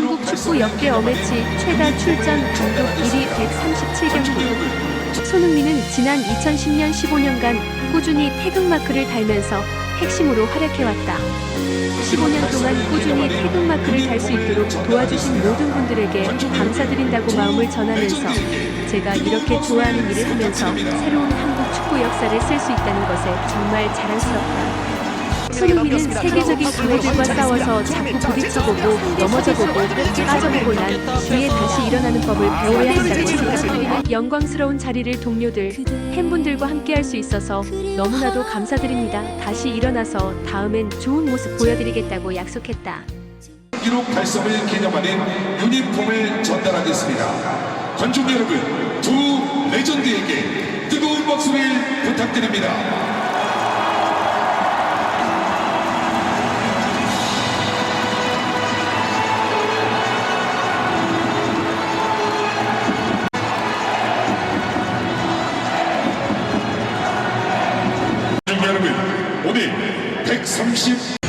한국 축구 역대 어매치 최다 출전 감독 1위 137경기. 손흥민은 지난 2010년 15년간 꾸준히 태극마크를 달면서 핵심으로 활약해왔다. 15년 동안 꾸준히 태극마크를 달 수 있도록 도와주신 모든 분들에게 감사드린다고 마음을 전하면서 제가 이렇게 좋아하는 일을 하면서 새로운 한국 축구 역사를 쓸 수 있다는 것에 정말 자랑스럽다. 손흥민은 세계적인 강호들과 싸워서 자꾸 부딪혀보고 넘어져보고 빠져보고 난 뒤에 다시 일어나는 법을 배워야 한다고 생각합니다. 영광스러운 자리를 동료들, 팬분들과 함께 할 수 있어서 너무나도 감사드립니다. 다시 일어나서 다음엔 좋은 모습 보여드리겠다고 약속했다. 기록 달성을 기념하는 유니폼을 전달하겠습니다. 관중 여러분, 두 레전드에게 뜨거운 박수를 부탁드립니다. 130